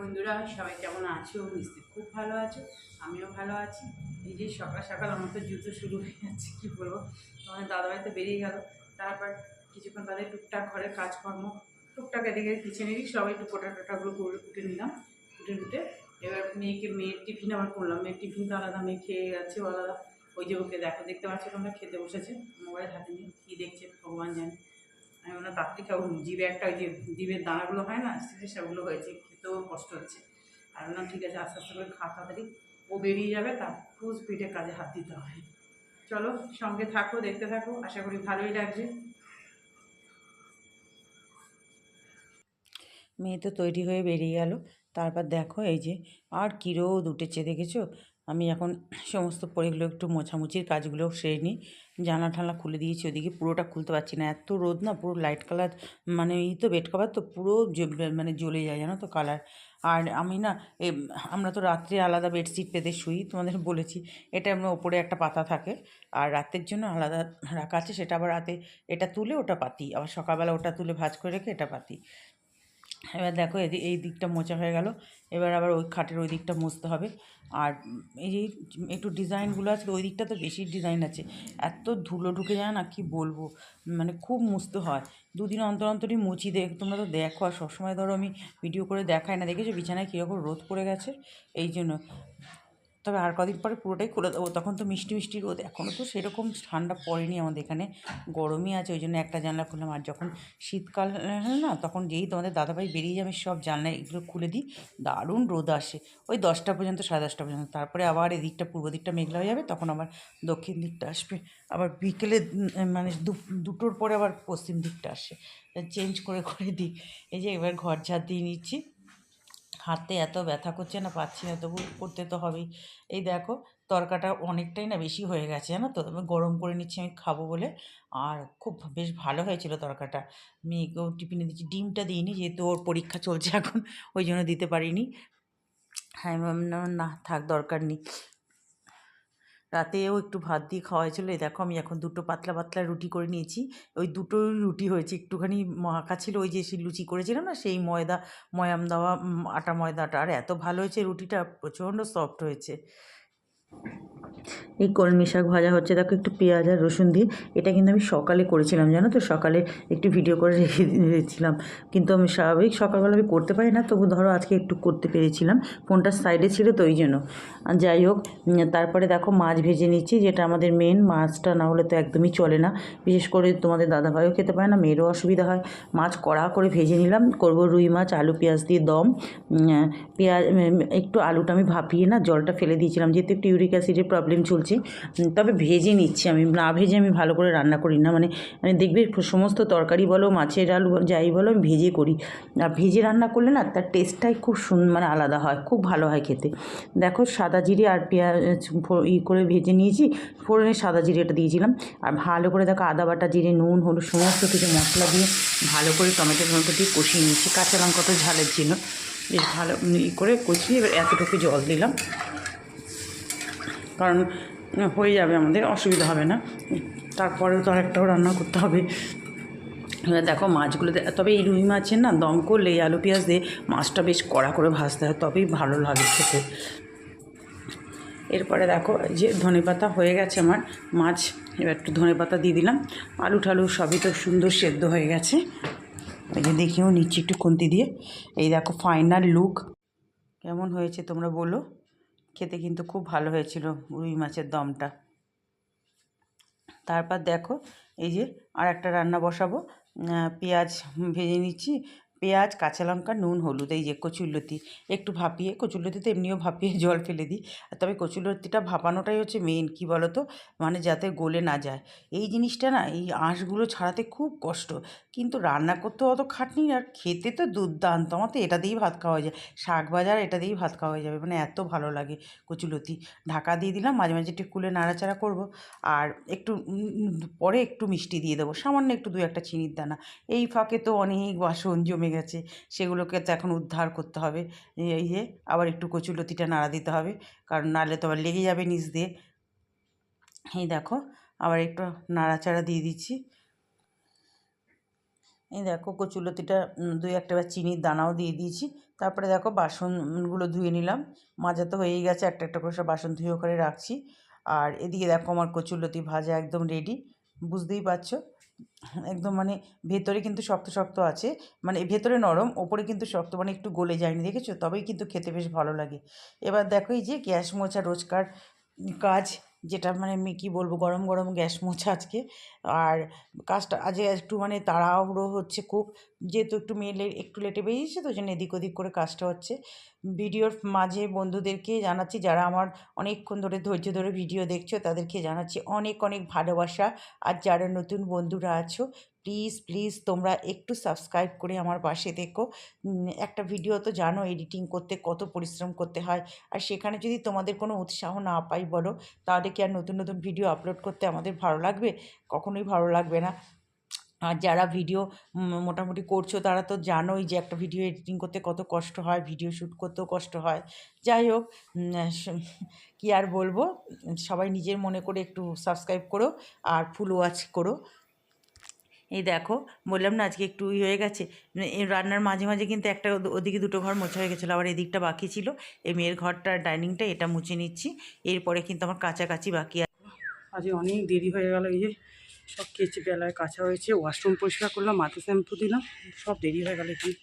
বন্ধুরা, সবাই কেমন আছো? নিশ্চয়ই খুব ভালো আছো? আমিও ভালো আছি। এই যে সকাল সকাল আমার তো জুতো শুরু হয়ে যাচ্ছে, কী বলব? তোমার দাদাভাই তো বেরিয়ে গেল। তারপর কিছুক্ষণ বাদে টুকটাক ঘরের কাজকর্ম, টুকটাক এদিকে কিচেনেরই সবাই একটু কোটা টোটাগুলো করে নিলাম। উঠে উঠে এবার মেয়েকে, মেয়ের টিফিন আবার করলাম। মেয়ের টিফিন তো আলাদা, মেয়ে খেয়ে গেছে আলাদা। ওই যে ওকে দেখো, দেখতে পাচ্ছ তোমরা, খেতে বসেছে। মোবাইল হাতে নিয়ে কী দেখছে ভগবান জানে। আমি ওনার তাড়াতাড়ি খাব জিভে একটা ওই যে জিভের দানাগুলো হয় না, সেগুলো হয়েছে। খেতেও কষ্ট হচ্ছে। আর বললাম, ঠিক আছে, আস্তে আস্তে করে খা, তাড়াতাড়ি। ও বেরিয়ে যাবে, তার ফুস স্পিডে কাজে হাত দিতে হয় চলো, সঙ্গে থাকো, দেখতে থাকো, আশা করি ভালোই লাগছে। মেয়ে তো তৈরি হয়ে বেরিয়ে গেল। তারপর দেখো, এই যে আর কী রোদ উঠেছে, দেখেছ? আমি এখন সমস্ত পরিগুলো একটু মোছামুছির কাজগুলো সেরে নিই। জানলা ঠানলা খুলে দিয়েছি, ওদিকে পুরোটা খুলতে পারছি না। এত রোদ না, পুরো লাইট কালার মানে এই তো বেড কভার তো পুরো মানে জ্বলে যায়, জানো তো কালার আর আমি না আমরা তো রাত্রে আলাদা বেডশিট পেতে শুই, তোমাদের বলেছি। এটা আমরা ওপরে একটা পাতা থাকে, আর রাতের জন্য আলাদা রাখা আছে, সেটা আবার রাতে, এটা তুলে ওটা পাতি। আবার সকালবেলা ওটা তুলে ভাজ করে রেখে এটা পাতি। এবার দেখো এই দিকটা মোচা হয়ে গেল। এবার আবার ওই খাটের ওই দিকটা মুছতে হবে। আর এই যে একটু ডিজাইনগুলো আছে, ওই দিকটা তো বেশি ডিজাইন আছে। এত ধুলো ঢুকে যায় না, কি বলব? মানে খুব মুছতে হয়। দুদিন অন্তর অন্তরই মুছি দেখ তোমরা তো দেখো, আর সবসময় ধরো আমি ভিডিও করে দেখাই না। দেখেছ বিছানায় কীরকম রোদ পড়ে গেছে? এই জন্য। তবে আর কদিন পরে পুরোটাই খুলে দেবো। তখন তো মিষ্টি মিষ্টি রোদ। এখনও তো সেরকম ঠান্ডা পড়েনি আমাদের এখানে। গরমই আছে, ওই জন্য একটা জানলা খুললাম। আর যখন শীতকাল না, তখন যেই তোমাদের দাদাভাই বেরিয়ে যাবে, সব জানলা এগুলো খুলে দিই। দারুণ রোদ আসে। ওই দশটা পর্যন্ত, সাড়ে দশটা পর্যন্ত। তারপরে আবার এদিকটা, পূর্ব দিকটা মেঘলা হয়ে যাবে, তখন আবার দক্ষিণ দিকটা আসবে। আবার বিকেলে মানে দুটোর পরে আবার পশ্চিম দিকটা আসে। চেঞ্জ করে করে দিই। এই যে এবার ঘর ঝাড় দিয়ে নিচ্ছি। হাতে এত ব্যথা করছে না পাচ্ছি না, তবু করতে তো হবেই। এই দেখো, তরকাটা অনেকটাই না বেশি হয়ে গেছে, জানো তো? আমি গরম করে নিচ্ছি আমি, খাব বলে। আর খুব বেশ ভালো হয়েছিল তরকাটা। মেয়েকেও টিফিনে দিচ্ছি, ডিমটা দিইনি, যেহেতু ওর পরীক্ষা চলছে এখন, ওই জন্য দিতে পারিনি। হ্যাঁ না, থাক, দরকার নেই। রাতেও একটু ভাত দিয়ে খাওয়া হয়েছিলো। এই দেখো, আমি এখন দুটো পাতলা পাতলা রুটি করে নিয়েছি। ওই দুটো রুটি হয়েছে, একটুখানি মাখা ছিল, ওই যে লুচি করেছিলাম না, সেই ময়দা, ময়াম দেওয়া আটা ময়দাটা। আর এত ভালো হয়েছে রুটিটা, প্রচণ্ড সফট হয়েছে। এই কলমি শাক ভাজা হচ্ছে, দেখো একটু পেঁয়াজ আর রসুন দিয়ে। এটা কিন্তু আমি সকালে করেছিলাম, জানো তো? সকালে একটু ভিডিও করে রেখে দিয়েছিলাম। কিন্তু আমি স্বাভাবিক সকালবেলা আমি করতে পারি না, তবু ধরো আজকে একটু করতে পেরেছিলাম। ফোনটা সাইডে ছিল তো ওই জন্য। যাই হোক তারপরে দেখো মাছ ভেজে নিচ্ছি, যেটা আমাদের মেন মাছটা না হলে তো একদমই চলে না। বিশেষ করে তোমাদের দাদাভাইও খেতে পারে না, মেয়েরও অসুবিধা হয়। মাছ কড়া করে ভেজে নিলাম, করব রুই মাছ, আলু, পেঁয়াজ দিয়ে দম। পেঁয়াজ একটু আলুটা আমি ভাপিয়ে না, জলটা ফেলে দিয়েছিলাম। যেহেতু একটু ইউরিক অ্যাসিডের প্রবলেম চলছে। তবে ভেজে নিচ্ছি আমি। না ভেজে আমি ভালো করে রান্না করি না। মানে মানে দেখবে সমস্ত তরকারি বলো, মাছের আলু যাই বলো আমি ভেজে করি। আর ভেজে রান্না করলে না তার টেস্টটাই খুব সুন মানে আলাদা হয়, খুব ভালো হয় খেতে। দেখো সাদা জিরে আর পেঁয়াজ ই করে ভেজে নিয়েছি, ফোড়নে সাদা জিরেটা দিয়েছিলাম। আর ভালো করে দেখো আদা বাটা, জিরে, নুন, হলুদ, সমস্ত কিছু মশলা দিয়ে ভালো করে টমেটো টমেটো দিয়ে কষিয়ে নিয়েছি। কাঁচা লঙ্কা তো ঝালের জন্য। বেশ ভালো ই করে কষিয়ে এবার এতটুকু জল দিলাম। কারণ হয়ে যাবে আমাদের, অসুবিধা হবে না। তারপরেও তো আরেকটাও রান্না করতে হবে। এবার দেখো মাছগুলো তবে এই রুই মাছের না দম করলে আলু পেঁয়াজ দিয়ে মাছটা বেশ কড়া করে ভাজতে হয়, তবেই ভালো লাগে খেতে। এরপরে দেখো যে ধনে পাতা হয়ে গেছে আমার মাছ, এবার একটু ধনে পাতা দিয়ে দিলাম। আলু ঠালু সবই তো সুন্দর সেদ্ধ হয়ে গেছে। এই যে দেখিও নিচ্ছি একটু খুন্তি দিয়ে। এই দেখো ফাইনাল লুক কেমন হয়েছে তোমরা বলো। খেতে কিন্তু খুব ভালো হয়েছিল রুই মাছের দমটা। তারপর দেখো এই যে আর একটা রান্না বসাবো। পেঁয়াজ ভেজে নিচ্ছি পেঁয়াজ, কাঁচা লঙ্কা, নুন, হলুদ, এই যে কচুরলতি একটু ভাপিয়ে কচুরলতিতে এমনিও ভাপিয়ে জল ফেলে দিই। আর তবে কচুরলতিটা ভাপানোটাই হচ্ছে মেন কী বলো তো মানে যাতে গলে না যায়। এই জিনিসটা না, এই আঁশগুলো ছাড়াতে খুব কষ্ট। কিন্তু রান্না করতে অত খাটনি আর খেতে তো দুর্দান্ত। আমার তো এটা দিয়েই ভাত খাওয়া যায়। শাক বাজার, এটা দিয়েই ভাত খাওয়া যাবে। মানে এত ভালো লাগে কচুলতি ঢাকা দিয়ে দিলাম, মাঝে মাঝে একটু কুলে নাড়াচাড়া করব। আর একটু পরে একটু মিষ্টি দিয়ে দেবো। সামান্য একটু দু একটা চিনির দানা। এই ফাঁকে তো অনেক বাসন জমে গেছে, সেগুলোকে তো এখন উদ্ধার করতে হবে। এই এই যে আবার একটু কচুলতিটা নাড়া দিতে হবে, কারণ নাহলে তো আবার লেগে যাবে নিচ দিয়ে। এই দেখো, আবার একটু নাড়াচাড়া দিয়ে দিচ্ছি। এই দেখো কচুলতিটা দুই একটা বার চিনির দানাও দিয়ে দিয়েছি। তারপরে দেখো, বাসনগুলো ধুয়ে নিলাম। মাজা তো হয়েই গেছে, একটা একটা করে সব বাসন ধুয়ে ওখানে রাখছি। আর এদিকে দেখো, আমার কচুলতি ভাজা একদম রেডি বুঝতেই পারছ? একদম মানে ভেতরে কিন্তু শক্ত শক্ত আছে। মানে ভেতরে নরম, ওপরে কিন্তু শক্ত মানে একটু গলে যায়নি, দেখেছ? তবেই কিন্তু খেতে বেশ ভালো লাগে। এবার দেখো এই যে গ্যাস মোছা রোজকার কাজ, যেটা মানে আমি কী বলব, গরম গরম গ্যাস মোছা আজকে। আর কাজটা আজকে একটু মানে তাড়াহুড়ো হচ্ছে খুব। যেহেতু একটু মেয়ে একটু লেটে বেরিয়েছে, তো জন্য এদিক ওদিক করে কাজটা হচ্ছে। ভিডিওর মাঝে বন্ধুদেরকে জানাচ্ছি, যারা আমার অনেকক্ষণ ধরে ধৈর্য ধরে ভিডিও দেখছ, তাদেরকে জানাচ্ছি অনেক অনেক ভালোবাসা। আর যারা নতুন বন্ধুরা আছো প্লিজ প্লিজ তোমরা একটু সাবস্ক্রাইব করে আমার পাশে দেখো একটা ভিডিও তো জানো এডিটিং করতে কত পরিশ্রম করতে হয়। আর সেখানে যদি তোমাদের কোনো উৎসাহ না পাই বলো, তাহলে কি আর নতুন নতুন ভিডিও আপলোড করতে আমাদের ভালো লাগবে? কখনোই ভালো লাগবে না। আর যারা ভিডিও মোটামুটি করছ তারা তো জানোই যে একটা ভিডিও এডিটিং করতে কত কষ্ট হয় ভিডিও শ্যুট করতেও কষ্ট হয়। যাই হোক কী আর বলব? সবাই নিজের মনে করে একটু সাবস্ক্রাইব করো আর ফুল ওয়াচ করো। এই দেখো, বললাম না আজকে একটু ই হয়ে গেছে। মানে রান্নার মাঝে মাঝে কিন্তু একটা ওদিকে দুটো ঘর মোছা হয়ে গেছিল, আবার এদিকটা বাকি ছিল। এই মেয়ের ঘরটা, ডাইনিংটা এটা মুছে নিচ্ছি। এরপরে কিন্তু আমার কাছাকাছি বাকি আছে আজ অনেক দেরি হয়ে গেল এই যে সব কেচে বেলায় কাঁচা হয়েছে ওয়াশরুম পরিষ্কার করলাম, মাথা শ্যাম্পু দিলাম, সব দেরি হয়ে গেল এখানে।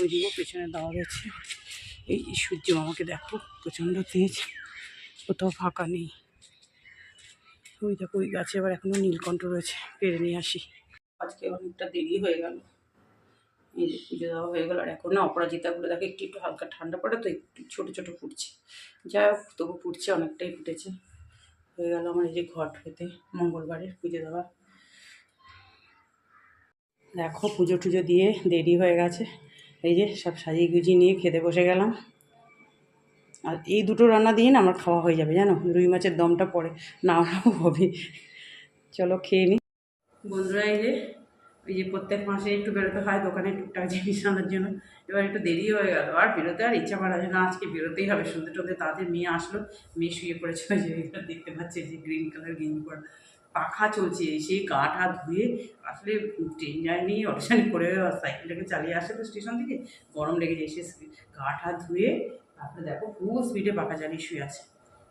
ওইদিকেও পেছনে দেওয়া রয়েছে। এই সূর্য আমাকে দেখো, প্রচণ্ড তেজ, কোথাও ফাঁকা নেই। ওই দেখো, ওই গাছে আবার এখনও নীলকণ্ঠ রয়েছে, পেরে নিয়ে আসি। আজকে অনেকটা দেরি হয়ে গেল। এই যে পুজো দেওয়া হয়ে গেল, আর এখন না অপরাজিতাগুলো দেখো, একটু একটু হালকা ঠান্ডা পড়ে তো, একটু ছোটো ছোটো ফুটছে। যাই হোক, তবু ফুটছে, অনেকটাই ফুটেছে। হয়ে গেল আমার এই যে ঘট হতে, মঙ্গলবারের পুজো দেওয়া। দেখো পুজো টুজো দিয়ে দেরি হয়ে গেছে। এই যে সব সাজিয়ে গুজিয়ে নিয়ে খেতে বসে গেলাম। আর এই দুটো রান্না দিয়ে না আমার খাওয়া হয়ে যাবে, জানো? রুই মাছের দমটা পড়ে, না হবে। চলো খেয়ে নিই বন্ধুরা, এই যে, ওই যে প্রত্যেক মাসে একটু বেরোতে হয়, দোকানে টুকটাক জিনিস আনার জন্য। এবার একটু দেরি হয়ে গেল। আর বেরোতে আর ইচ্ছা করা যায় না আজকে বেরোতেই হবে। সন্ধ্যে টন্ধে তাদের মেয়ে আসলো, মেয়ে শুয়ে পড়েছে ওই যে, দেখতে পাচ্ছে যে গ্রিন কালার গেঞ্জি পরা। পাখা চলছে, সেই গা টা ধুয়ে আসলে ট্রেন জার্নি অটোশানি করে সাইকেলটাকে চালিয়ে আসে তো স্টেশন থেকে, গরম লেগে যায়, সে গা টা ধুয়ে তারপরে দেখো ফুল স্পিডে পাখা চালিয়ে শুয়ে আছে।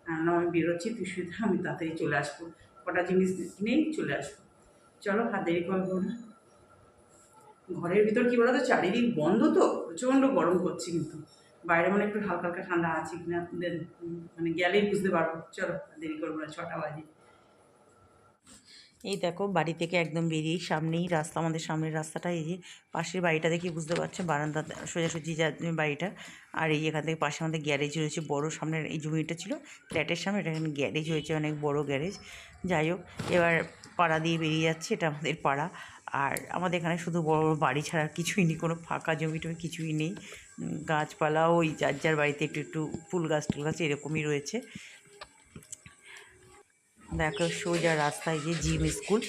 আর না, আমি বেরোচ্ছি, তুই শুয়ে আমি তাড়াতাড়ি চলে আসব। কটা জিনিস কিনেই চলে আসব। চলো আর দেরি করব না। ঘরের ভিতর কী বলো তো চারিদিক বন্ধ তো, প্রচণ্ড গরম করছে কিন্তু। বাইরে মানে একটু হালকা হালকা ঠান্ডা আছে কিনা মানে গেলেই বুঝতে পারব। চলো দেরি করব না, ছটা বাজে। এই দেখো বাড়ি থেকে একদম বেরিয়েই সামনেই রাস্তা, আমাদের সামনের রাস্তাটা, এই যে পাশের বাড়িটা দেখে বুঝতে পারছ, বারান্দা সোজাসুজি যা বাড়িটা। আর এই এখান থেকে পাশে আমাদের গ্যারেজ রয়েছে, বড় সামনের এই জমিটা ছিল ফ্ল্যাটের সামনে, এটা এখানে গ্যারেজ হয়েছে, অনেক বড় গ্যারেজ। যাই হোক, এবার পাড়া দিয়ে বেরিয়ে যাচ্ছে, এটা আমাদের পাড়া। আর আমাদের এখানে শুধু বড় বড় বাড়ি ছাড়া কিছুই নেই, কোনো ফাঁকা জমি টমি কিছুই নেই। গাছপালা ওই যার যার বাড়িতে একটু একটু ফুল গাছ টুল গাছ এরকমই রয়েছে। দেখো সোজা রাস্তায় যে জিম স্কুল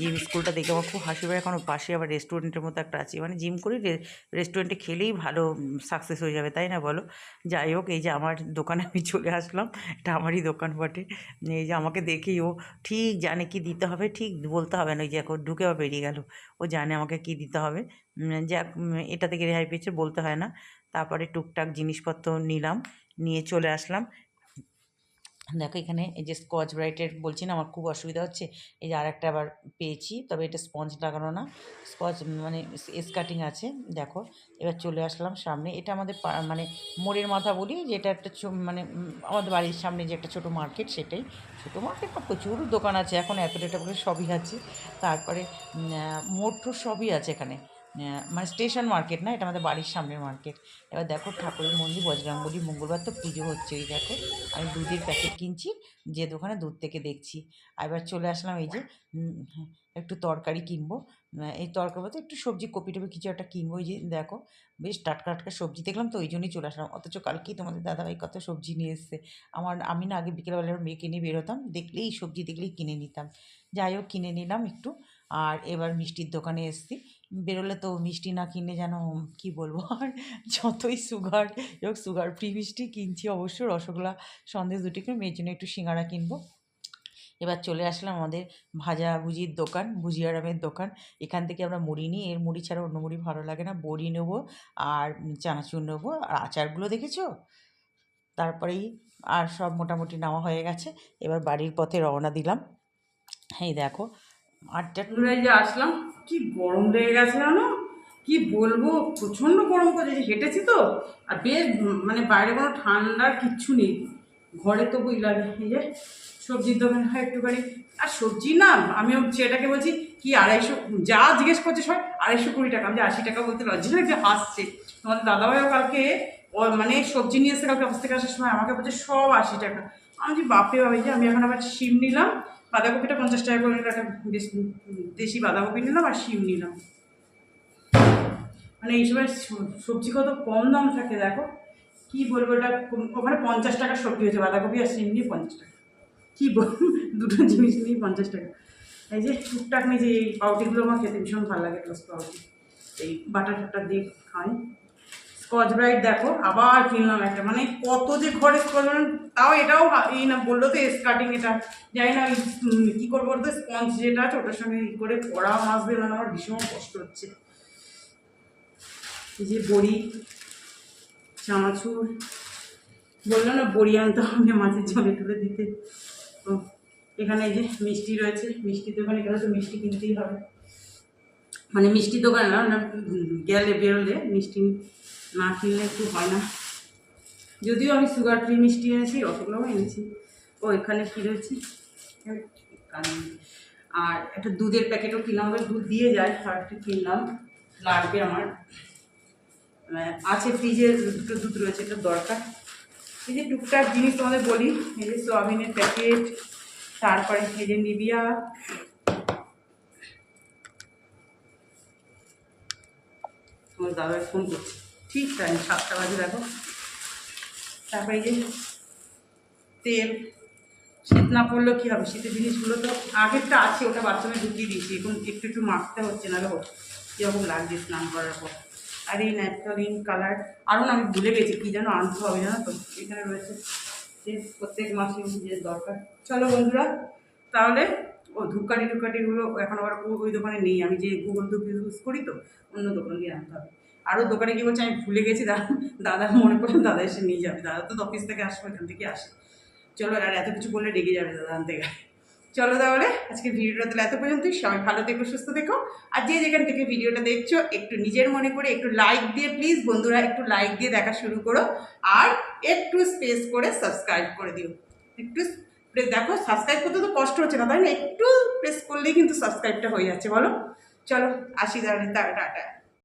জিম স্কুলটা দেখে আমার খুব হাসি পায়। এখন পাশে আবার রেস্টুরেন্টের মতো একটা আছে। মানে জিম করি রেস্টুরেন্টে খেলেই ভালো সাকসেস হয়ে যাবে, তাই না বলো? যাই হোক, এই যে আমার দোকানে আমি চলে আসলাম। এটা আমারই দোকান বটে। এই যে আমাকে দেখেই ও ঠিক জানে কি দিতে হবে, ঠিক বলতে হবে না। ওই যে এখন ঢুকে আবার বেরিয়ে গেল। ও জানে আমাকে কি দিতে হবে। যাক এটা থেকে রেহাই পেয়েছে, বলতে হয় না। তারপরে টুকটাক জিনিসপত্র নিলাম, নিয়ে চলে আসলাম। দেখো এখানে এই যে স্কচ ব্রাইটের বলছি না আমার খুব অসুবিধা হচ্ছে। এই যে আর একটা আবার পেয়েছি তবে এটা স্পঞ্জ লাগানো না। স্কচ মানে এস কাটিং আছে দেখো। এবার চলে আসলাম সামনে। এটা আমাদের মানে মোড়ের মাথা বলি যেটা একটা মানে আমাদের বাড়ির সামনে যে একটা ছোটো মার্কেট সেটাই। ছোটো মার্কেট না প্রচুর দোকান আছে এখন অ্যাপেল ট্যাপেল সবই আছে। তারপরে উম, আহ, মোড় টোর সবই আছে এখানে। মানে স্টেশন মার্কেট না এটা আমাদের বাড়ির সামনের মার্কেট এবার দেখো ঠাকুরের মন্দির বজরংবলী মঙ্গলবার তো পুজো হচ্ছে এই দেখো। আমি দুধের প্যাকেট কিনছি যে দোকানে দুধ থেকে দেখছি। এবার চলে আসলাম এই যে হ্যাঁ, একটু তরকারি কিনবো। এই তরকারি বলতে একটু সবজি কপি টপি কিছু একটা কিনবো এই যে দেখো বেশ টাটকা টাটকা সবজি দেখলাম তো ওই জন্যই চলে আসলাম। অথচ কালকেই তোমাদের দাদাভাই কত সবজি নিয়ে এসছে। আমার আমি না আগে বিকেলবেলা মেয়েকে নিয়ে বেরোতাম দেখলেই সবজি দেখলেই কিনে নিতাম। যাই হোক কিনে নিলাম একটু। আর এবার মিষ্টির দোকানে এসছি। বেরোলে তো মিষ্টি না কিনে যেন কি বলব? আর যতই সুগার এবং সুগার ফ্রি মিষ্টি কিনছি অবশ্য, রসগোল্লা সন্দেশ দুটি করে মেয়ের জন্য একটু সিঙ্গারা কিনবো। এবার চলে আসলাম আমাদের ভাজা ভুজির দোকান, ভুজিয়ারামের দোকান। এখান থেকে আমরা মুড়ি নিই। এর মুড়ি ছাড়া অন্য মুড়ি ভালো লাগে না। বড়ি নেব আর চানাচুর নেব। আর আচারগুলো দেখেছ? তারপরেই আর সব মোটামুটি নেওয়া হয়ে গেছে। এবার বাড়ির পথে রওনা দিলাম। এই দেখো আটটা বন্ধুরা যে আসলাম, কি গরম লেগে গেছে জানো? কি বলব, প্রচণ্ড গরম করছে হেঁটেছি তো, আর বেশ মানে বাইরে কোনো ঠান্ডার কিচ্ছু নেই। ঘরে তো বই লাগে এই যে সবজির দোকান হয় একটুখানি। আর সবজি না, আমি সেটাকে বলছি কি আড়াইশো, যা জিজ্ঞেস করছে সব আড়াইশো কুড়ি টাকা, আমি যে আশি টাকা বলতে লজ্জা লাগছে হাসছে তোমাদের দাদাভাইও কালকে মানে সবজি নিয়ে এসে কালকে অফিস থেকে আসার সময়, আমাকে বলছে সব আশি টাকা। আমি যে বাবা এই যে আমি এখন আবার শিম নিলাম বাঁধাকপিটা পঞ্চাশ টাকা করে নিলাম একটা দেশি বাঁধাকপি নিলাম আর শিম নিলাম। মানে এই সময় সবজি কত কম দাম থাকে দেখো। কি বলব কোন- ওখানে পঞ্চাশ টাকার সবজি হয়েছে, বাঁধাকপি আর শিম নিয়ে পঞ্চাশ টাকা। কী বলব দুটো জিনিস নিয়ে পঞ্চাশ টাকা। এই যে টুকটাক নিয়ে যে এই পাউটিগুলো আমার খেতে ভীষণ ভালো লাগে পাউটি। এই বাটার টাটার দিয়ে খাই। স্কচ ব্রাইট দেখো, আবার কিনলাম একটা। মানে কত যে ঘরে স্কচ তাও এটাও এই না বলল তো এস কাটিং এটা। জানি না ওই কী করব বলতো, স্পঞ্জ যেটা আছে, ওটার সঙ্গে করে পড়া মাছবে না আমার ভীষণ কষ্ট হচ্ছে। এই যে বড়ি, চানাচুর, বলল না বড়ি আনতে হবে মাছের ঝোলে তুলে দিতে। তো এখানে এই যে মিষ্টি রয়েছে মিষ্টির দোকানে গেলে তো মিষ্টি কিনতেই হবে। মানে মিষ্টির দোকানে না, গেলে বেরোলে মিষ্টি না কিনলে একটু হয় না। যদিও আমি সুগার ফ্রি মিষ্টি এনেছি, রসগোল্লাও এনেছি। ও, এখানে কী রয়েছে? আর একটা দুধের প্যাকেটও কিনলাম দুধ দিয়ে যায়, আর একটু কিনলাম। লাগবে আমার। আছে ফ্রিজে দুটো দুধ রয়েছে, এটা দরকার। এই যে টুকটাক জিনিস তোমাদের বলি, এই যে সোয়াবিনের প্যাকেট, তারপরে এই যে নিবিয়া তোমার দাদা ফোন করছে। ঠিক টাইম সাতটা বাজে দেখো। তারপরে যে তেল, শীত না পড়লেও কী হবে? শীতের জিনিসগুলো তো আগেরটা আছে, ওটা বাথরুমে ঢুকিয়ে দিয়েছি। এখন একটু একটু মাখতে হচ্ছে না দেখো কীরকম লাগছে স্নান করার পর। আর এই ন্যাচারালিন কালার আরও না আমি ভুলে গেছি, কী যেন আনতে হবে জানো তো? এখানে রয়েছে যে প্রত্যেক মাসে যে দরকার। চলো বন্ধুরা, তাহলে ও ধূপকাঠি টুপকাঠিগুলো এখন আবার ওই দোকানে নেই। আমি যে গুগল ধূপ ইউজ করি তো, অন্য দোকানে গিয়ে আনতে হবে। আরও দোকানে গিয়ে বলছে, আমি ভুলে গেছি, দাদা দাদা মনে করলাম দাদা এসে নিয়ে যাবে, দাদা তো অফিস থেকে আসবে এখান থেকে আসে। চলো, আর এত কিছু বললে রেগে যাবে দাদা আনতে গেলে। চলো তাহলে আজকে ভিডিওটা তাহলে এত পর্যন্তই। সবাই ভালো থেকো, সুস্থ থেকো। আর যে যেখান থেকে ভিডিওটা দেখছ, একটু নিজের মনে করে, একটু লাইক দিয়ে প্লিজ বন্ধুরা, একটু লাইক দিয়ে দেখা শুরু করো। আর একটু স্পেস করে সাবস্ক্রাইব করে দিও। একটু দেখো সাবস্ক্রাইব করতে তো কষ্ট হচ্ছে না, তাই না? একটু প্রেস করলেই কিন্তু সাবস্ক্রাইবটা হয়ে যাচ্ছে, বলো? চলো, আসি তাহলে টাটা